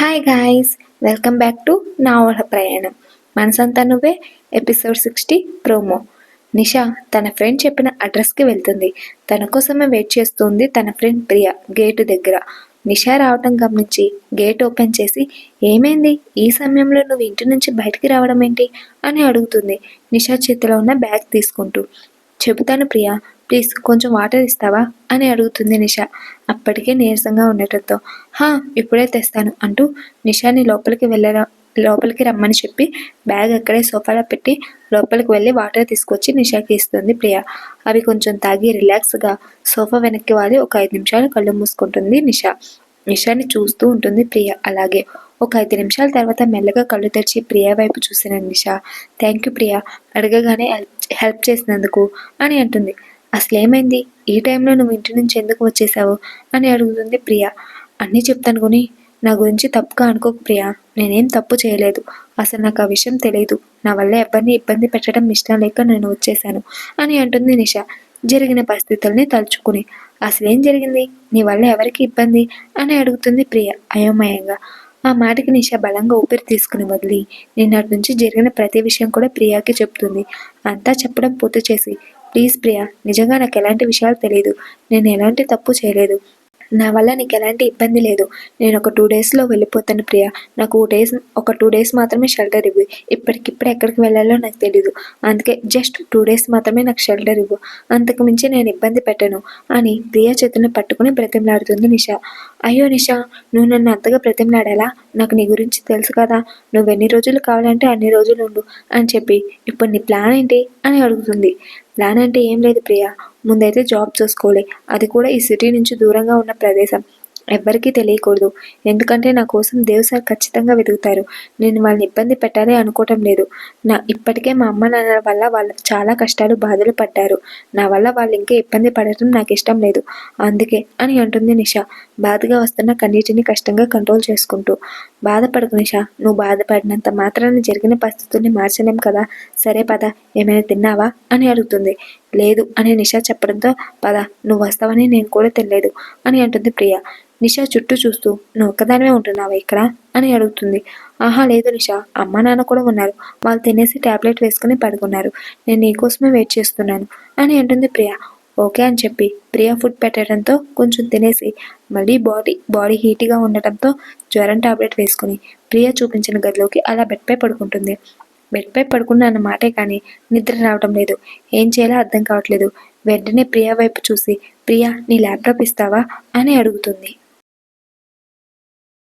Hi guys welcome back to నావల ప్రయాణం మనసంతా నువ్వే ఎపిసోడ్ సిక్స్టీ ప్రోమో నిషా తన ఫ్రెండ్ చెప్పిన అడ్రస్కి వెళ్తుంది. తన కోసమే వెయిట్ చేస్తుంది తన ఫ్రెండ్ ప్రియ గేటు దగ్గర. నిషా రావటం గమనించి గేట్ ఓపెన్ చేసి ఏమైంది? ఈ సమయంలో నువ్వు ఇంటి నుంచి బయటికి రావడం ఏంటి? అని అడుగుతుంది. నిషా చేతిలో ఉన్న బ్యాగ్ తీసుకుంటూ చెబుతాను ప్రియా ప్లీజ్ కొంచెం వాటర్ ఇస్తావా? అని అడుగుతుంది నిషా. అప్పటికే నీరసంగా ఉండటంతో. హా ఇప్పుడే తెస్తాను అంటూ నిషాని లోపలికి వెళ్ళ లోపలికి రమ్మని చెప్పి బ్యాగ్ అక్కడే సోఫాలో పెట్టి లోపలికి వెళ్ళి వాటర్ తీసుకొచ్చి నిషాకి ఇస్తుంది ప్రియ. అవి కొంచెం తాగి రిలాక్స్గా సోఫా వెనక్కి వాలి ఒక ఐదు నిమిషాలు కళ్ళు మూసుకుంటుంది నిషా. నిషాని చూస్తూ ఉంటుంది ప్రియ అలాగే. ఒక ఐదు నిమిషాల తర్వాత మెల్లగా కళ్ళు తెరిచి ప్రియా వైపు చూసిన నిషా. Thank you Priya. అడగగానే హెల్ప్ హెల్ప్ చేసినందుకు అని అంటుంది. అసలు ఏమైంది ఈ టైంలో నువ్వు ఇంటి నుంచి ఎందుకు వచ్చేసావు? అని అడుగుతుంది ప్రియ. అన్నీ చెప్తాను కొని నా గురించి తప్పుగా అనుకోకు ప్రియా. నేనేం తప్పు చేయలేదు. అసలు నాకు ఆ విషయం తెలియదు నా వల్ల ఎవరిని ఇబ్బంది పెట్టడం ఇష్టం లేక నేను వచ్చేసాను అని అంటుంది నిష. జరిగిన పరిస్థితుల్ని తలుచుకుని. అసలేం జరిగింది? నీ వల్ల ఎవరికి ఇబ్బంది? అని అడుగుతుంది ప్రియ అయోమయంగా. ఆ మాటకి నిష బలంగా ఊపిరి తీసుకుని వదిలి నిన్నటి నుంచి జరిగిన ప్రతి విషయం కూడా ప్రియాకి చెప్తుంది. అంతా చెప్పడం పూర్తి చేసి ప్లీజ్ ప్రియా నిజంగా నాకు ఎలాంటి విషయాలు తెలియదు నేను ఎలాంటి తప్పు చేయలేదు. నా వల్ల నీకు ఎలాంటి ఇబ్బంది లేదు. నేను ఒక టూ డేస్లో వెళ్ళిపోతాను ప్రియా. నాకు డేస్ ఒక టూ డేస్ మాత్రమే షెల్టర్ ఇవ్వు. ఇప్పటికిప్పుడు ఎక్కడికి వెళ్ళాలో నాకు తెలీదు. అందుకే జస్ట్ టూ డేస్ మాత్రమే నాకు షెల్టర్ ఇవ్వు. అంతకు మించి నేను ఇబ్బంది పెట్టను. అని ప్రియా చేతులను పట్టుకుని బ్రతిమలాడుతుంది నిషా. అయ్యో నిషా నువ్వు నన్ను అంతగా ప్రతిమలాడేలా నాకు నీ గురించి తెలుసు కదా. నువ్వు ఎన్ని రోజులు కావాలంటే అన్ని రోజులు ఉండు అని చెప్పి ఇప్పుడు నీ ప్లాన్ ఏంటి అని అడుగుతుంది. ప్లాన్ అంటే ఏం లేదు ప్రియా. ముందైతే జాబ్ చూసుకోలే. అది కూడా ఈ సిటీ నుంచి దూరంగా ఉన్న ప్రదేశం. ఎవ్వరికీ తెలియకూడదు. ఎందుకంటే నా కోసం దేవ్ సార్ ఖచ్చితంగా వెతుకుతారు. నేను వాళ్ళని ఇబ్బంది పెట్టాలి అనుకోవటం లేదు. నా ఇప్పటికే మా అమ్మ నాన్నల వల్ల వాళ్ళు చాలా కష్టాలు బాధలు పడ్డారు. నా వల్ల వాళ్ళు ఇంకా ఇబ్బంది పడటం నాకు ఇష్టం లేదు. అందుకే అని అంటుంది నిషా. బాధగా వస్తున్న కన్నీటిని కష్టంగా కంట్రోల్ చేసుకుంటూ. బాధపడకు నిషా. నువ్వు బాధపడినంత మాత్రాన్ని జరిగిన పరిస్థితుల్ని మార్చలేం కదా. సరే పద ఏమైనా తిన్నావా? అని అడుగుతుంది. లేదు అని నిషా చెప్పడంతో పద నువ్వు వస్తావని నేను కూడా తెలియదు అని అంటుంది ప్రియ. నిషా చుట్టూ చూస్తూ నువ్వు ఒక్కదానివే ఉంటున్నావా ఇక్కడ? అని అడుగుతుంది. ఆహా లేదు నిషా అమ్మ నాన్న కూడా ఉన్నారు. వాళ్ళు తినేసి ట్యాబ్లెట్ వేసుకుని పడుకున్నారు. నేను నీకోసమే వెయిట్ చేస్తున్నాను అని అంటుంది ప్రియ. ఓకే అని చెప్పి ప్రియా ఫుడ్ పెట్టడంతో కొంచెం తినేసి మళ్ళీ బాడీ బాడీ హీట్గా ఉండటంతో జ్వరం టాబ్లెట్ వేసుకుని ప్రియా చూపించిన గదిలోకి అలా బెడ్పై పడుకుంటుంది. బెడ్పై పడుకున్న మాటే కానీ నిద్ర రావడం లేదు. ఏం చేయాలో అర్థం కావట్లేదు. వెంటనే ప్రియా వైపు చూసి ప్రియా నీ ల్యాప్టాప్ ఇస్తావా? అని అడుగుతుంది.